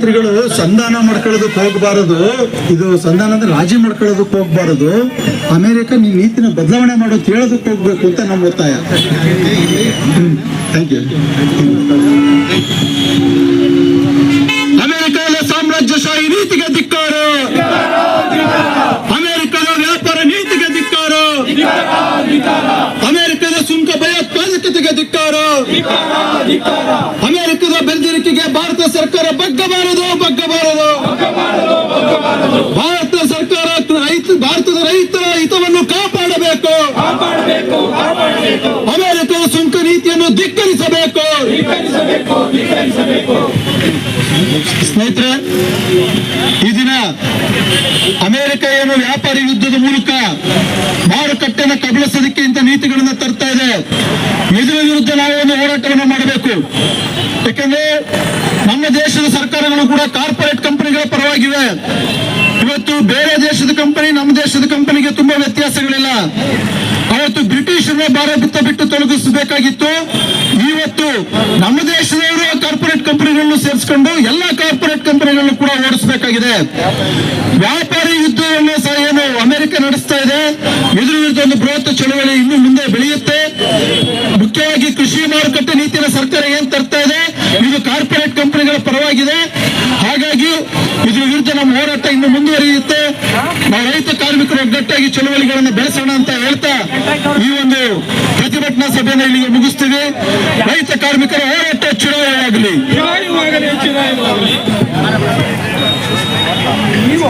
ಪ್ರಧಾನಮಂತ್ರಿಗಳು ಸಂಧಾನ ಮಾಡ್ಕೊಳ್ಳೋದಕ್ಕೆ ಹೋಗಬಾರದು. ಇದು ಸಂಧಾನ ಅಂದ್ರೆ ರಾಜಿ ಮಾಡ್ಕೊಳ್ಳೋದಕ್ಕೆ ಹೋಗಬಾರದು. ಅಮೆರಿಕ ನೀವು ನೀತಿನ ಬದಲಾವಣೆ ಮಾಡೋದು ಹೇಳೋದಕ್ಕೆ ಹೋಗ್ಬೇಕು ಅಂತ ನಮ್ಮ ಒತ್ತಾಯ. ಥ್ಯಾಂಕ್ ಯು ಅಮೆರಿಕದ ಸಾಮ್ರಾಜ್ಯಶಾಹಿ ನೀತಿಗೆ ಧಿಕ್ಕಾರು. ಅಮೆರಿಕದ ವ್ಯಾಪಾರ ನೀತಿಗೆ ಧಿಕ್ಕಾರು. ಅಮೆರಿಕದ ಸುಂಕ ಭಯೋತ್ಪಾದಕತೆಗೆ ಧಿಕ್ಕಾರ. ಅಮೆರಿಕದ ಬೆದರಿಕೆಗೆ ಭಾರತ ಸರ್ಕಾರ ಬಗ್ಗಬಾರದು ಬಗ್ಗಬಾರದು. ಭಾರತ ಸರ್ಕಾರ ರೈತ, ಭಾರತದ ರೈತರ ಹಿತವನ್ನು ಕಾಪಾಡಬೇಕು. ಅಮೆರಿಕದ ಸುಂಕ ನೀತಿಯನ್ನು ಧಿಕ್ಕರಿಸಬೇಕು. ಸ್ನೇಹಿತರೆ, ಈ ದಿನ ಅಮೆರಿಕ ಏನು ವ್ಯಾಪಾರಿ ಯುದ್ಧದ ಮೂಲಕ ಮಾರುಕಟ್ಟೆನ ಕಬಳಿಸೋದಕ್ಕೆ ಇಂಥ ನೀತಿಗಳನ್ನ ತರ್ತಾ ಇದೆ. ಇದರ ವಿರುದ್ಧ ನಾವು ಒಂದು ಹೋರಾಟವನ್ನು ಮಾಡಬೇಕು? ಯಾಕಂದ್ರೆ ಸರ್ಕಾರಗಳು ಕೂಡ ಕಾರ್ಪೊರೇಟ್ ಕಂಪನಿಗಳ ಪರವಾಗಿವೆ. ಇವತ್ತು ಬೇರೆ ದೇಶದ ಕಂಪನಿ ನಮ್ಮ ದೇಶದ ಕಂಪನಿಗೆ ತುಂಬಾ ವ್ಯತ್ಯಾಸಗಳಿಲ್ಲ. ಅವತ್ತು ಬ್ರಿಟಿಷರನ್ನ ಭಾರತ ಬಿಟ್ಟು ತೊಲಗಿಸಬೇಕಾಗಿತ್ತು. ಇವತ್ತು ನಮ್ಮ ದೇಶದವರು ಕಾರ್ಪೊರೇಟ್ ಕಂಪನಿಗಳನ್ನು ಸೇರಿಸಿಕೊಂಡು ಎಲ್ಲ ಕಾರ್ಪೊರೇಟ್ ಕಂಪನಿಗಳನ್ನು ಕೂಡ ಓಡಿಸಬೇಕಾಗಿದೆ. ವ್ಯಾಪಾರಿ ಯುದ್ಧವನ್ನು ಸಹ ಏನು ಅಮೆರಿಕ ನಡೆಸ್ತಾ ಇದೆ. ಎದುರು ವಿರುದ್ಧ ಒಂದು ಬೃಹತ್ ಚಳವಳಿ ಇನ್ನು ಮುಂದೆ ಬೆಳೆಯುತ್ತೆ. ಮುಖ್ಯವಾಗಿ ಕೃಷಿ ಮಾರುಕಟ್ಟೆ ನೀತಿನ ಸರ್ಕಾರ ಏನ್ ತರ್ತಾ ಇದೆ? ಇದು ಕಾರ್ಪೊರೇಟ್ ನಮ್ಮ ಹೋರಾಟ ಇನ್ನು ಮುಂದುವರಿಯುತ್ತೆ. ನಾವು ರೈತ ಕಾರ್ಮಿಕರು ಒಗ್ಗಟ್ಟಾಗಿ ಚಳುವಳಿಗಳನ್ನು ಬೆಳೆಸೋಣ ಅಂತ ಹೇಳ್ತಾ ಈ ಒಂದು ಪ್ರತಿಭಟನಾ ಸಭೆಯನ್ನು ಇಲ್ಲಿಗೆ ಮುಗಿಸ್ತೀವಿ. ರೈತ ಕಾರ್ಮಿಕರ ಹೋರಾಟ ಚುನಾವಣೆಯಾಗಲಿ. ನೀವು